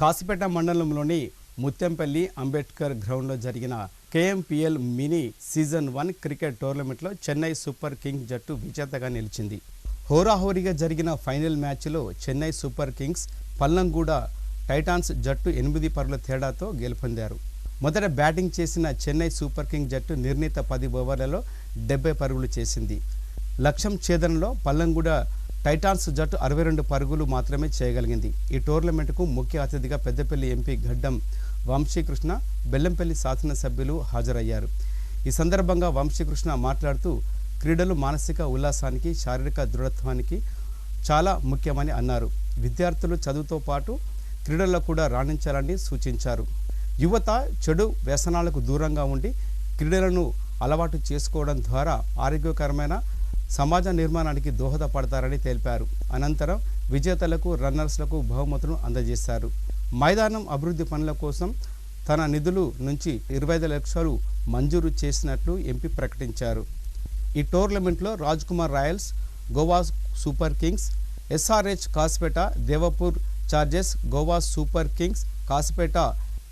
కాసిపేట మండలంలోని ముత్యంపల్లి అంబేద్కర్ గ్రౌండ్లో జరిగిన KMPL mini season one cricket టోర్నమెంట్లో చెన్నై సూపర్ కింగ్స్ జట్టు విజేతగా నిలిచింది. హోరాహోరీగా జరిగిన ఫైనల్ మ్యాచ్లో Chennai super kings Pallamguda titans జట్టు ఎనిమిది పరుల తేడాతో గెలుపొందారు. మొదట బ్యాటింగ్ చేసిన చెన్నై సూపర్ కింగ్ జట్టు నిర్ణీత పది ఓవర్లలో డెబ్బై పరుగులు చేసింది. లక్ష్యం ఛేదనలో పల్లంగూడ టైటాన్స్ జట్టు అరవై రెండు పరుగులు మాత్రమే చేయగలిగింది. ఈ టోర్నమెంట్కు ముఖ్య అతిథిగా పెద్దపల్లి ఎంపీ గడ్డం వంశీకృష్ణ బెల్లంపల్లి శాసనసభ్యులు హాజరయ్యారు. ఈ సందర్భంగా వంశీకృష్ణ మాట్లాడుతూ క్రీడలు మానసిక ఉల్లాసానికి శారీరక దృఢత్వానికి చాలా ముఖ్యమని అన్నారు. విద్యార్థులు చదువుతో పాటు క్రీడల్లో కూడా రాణించాలని సూచించారు. యువత చెడు వ్యసనాలకు దూరంగా ఉండి క్రీడలను అలవాటు చేసుకోవడం ద్వారా ఆరోగ్యకరమైన సమాజ నిర్మాణానికి దోహదపడతారని తెలిపారు. అనంతరం విజేతలకు రన్నర్స్లకు బహుమతులను అందజేశారు. మైదానం అభివృద్ధి పనుల కోసం తన నిధులు నుంచి ఇరవై ఐదు లక్షలు మంజూరు చేసినట్లు ఎంపీ ప్రకటించారు. ఈ టోర్నమెంట్లో Raj Kumar royals Goa super kings SRH Kasipet Devapur chargers Goa super kings Kasipet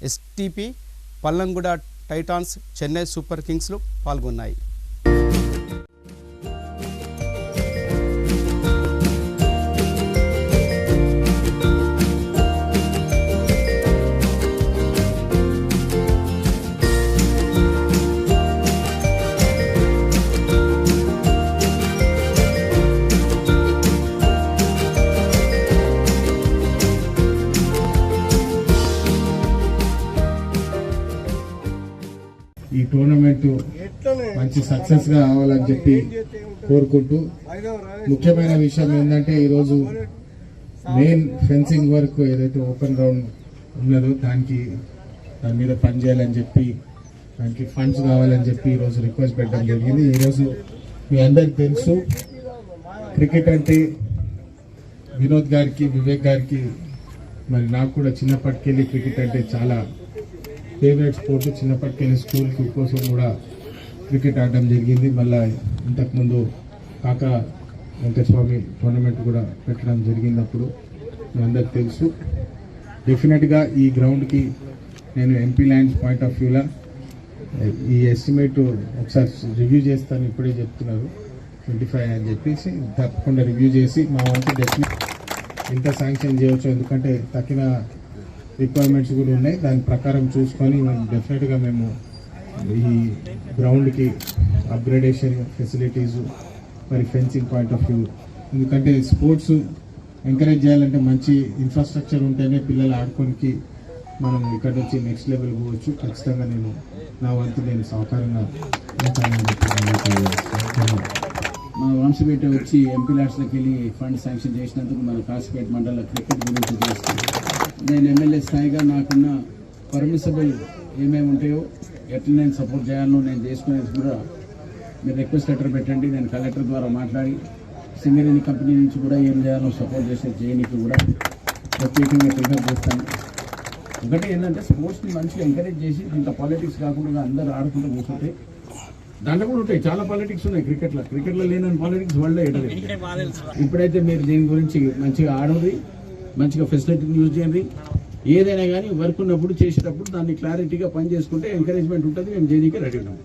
STP Pallamguda titans Chennai super కింగ్స్లు పాల్గొన్నాయి. ఈ టోర్నమెంట్ మంచి సక్సెస్గా అవ్వాలని చెప్పి కోరుకుంటూ ముఖ్యమైన విషయం ఏంటంటే ఈరోజు మెయిన్ ఫెన్సింగ్ వర్క్ ఏదైతే ఓపెన్ గ్రౌండ్ ఉన్నదో దానికి దాని మీద పని చేయాలని చెప్పి దానికి ఫండ్స్ కావాలని చెప్పి ఈరోజు రిక్వెస్ట్ పెట్టడం జరిగింది. ఈరోజు మీ అందరికి తెలుసు క్రికెట్ అంటే వినోద్ గారికి వివేక్ గారికి మరి నాకు కూడా చిన్నప్పటికెళ్ళి క్రికెట్ అంటే చాలా ఫేవరెట్ స్పోర్ట్ చిన్నప్పటికెళ్ళి స్కూల్ కోసం కూడా క్రికెట్ ఆడడం జరిగింది. మళ్ళీ ఇంతకుముందు కాక వెంకటస్వామి టోర్నమెంట్ కూడా పెట్టడం జరిగింది అప్పుడు మీ అందరికి తెలుసు. డెఫినెట్గా ఈ గ్రౌండ్కి నేను ఎంపీ ల్యాండ్స్ పాయింట్ ఆఫ్ వ్యూలా ఈ ఎస్టిమేట్ ఒకసారి రివ్యూ చేస్తాను. ఇప్పుడే చెప్తున్నారు. ట్వంటీ ఫైవ్ అని చెప్పేసి తప్పకుండా రివ్యూ చేసి మా వంతు డెఫినెట్ ఇంత శాంక్షన్ చేయవచ్చు ఎందుకంటే తగిన రిక్వైర్మెంట్స్ కూడా ఉన్నాయి. దాని ప్రకారం చూసుకొని మేము డెఫినెట్గా మేము ఈ గ్రౌండ్కి అప్గ్రేడేషన్ ఫెసిలిటీస్ మరి ఫెన్సింగ్ పాయింట్ ఆఫ్ వ్యూ ఎందుకంటే స్పోర్ట్స్ ఎంకరేజ్ చేయాలంటే మంచి ఇన్ఫ్రాస్ట్రక్చర్ ఉంటేనే పిల్లలు ఆడుకోనికి మనం ఇక్కడ నుంచి నెక్స్ట్ లెవెల్ పోవచ్చు. ఖచ్చితంగా నేను నా వంతు నేను సహకారంగా మా వంశపేట వచ్చి ఎంపీ లాడ్స్లోకి వెళ్ళి ఫండ్ శాంక్షన్ చేసినందుకు మన కాశీపేట మండల క్రికెట్ గురించి చేస్తాను నేను ఎమ్మెల్యే స్థాయిగా నాకున్న పర్మిసబుల్ ఏమేమి ఉంటాయో ఎట్లా నేను సపోర్ట్ చేయాలో నేను చేసుకునేది కూడా మీరు రిక్వెస్ట్ లెటర్ పెట్టండి నేను కలెక్టర్ ద్వారా మాట్లాడి సింగరేణి కంపెనీ నుంచి కూడా ఏం చేయాలో సపోర్ట్ చేసే చేయడానికి కూడా ప్రత్యేకంగా ప్రిఫర్ చేస్తాను. ఒకటి ఏంటంటే స్పోర్ట్స్ని మంచిగా ఎంకరేజ్ చేసి ఇంత పాలిటిక్స్ కాకుండా అందరూ ఆడుకుంటూ కూర్చుంటే దాంట్లో కూడా ఉంటాయి. చాలా పాలిటిక్స్ ఉన్నాయి క్రికెట్లో క్రికెట్లో లేని పాలిటిక్స్ వరల్డ్ ఇప్పుడైతే మీరు దీని గురించి మంచిగా ఆడండి మంచిగా ఫెసిలిటీని యూజ్ చేయండి. ఏదైనా కానీ వర్క్ ఉన్నప్పుడు చేసేటప్పుడు దాన్ని క్లారిటీగా పని చేసుకుంటే ఎంకరేజ్మెంట్ ఉంటుంది మేము చేయడానికి రెడీ ఉన్నాం.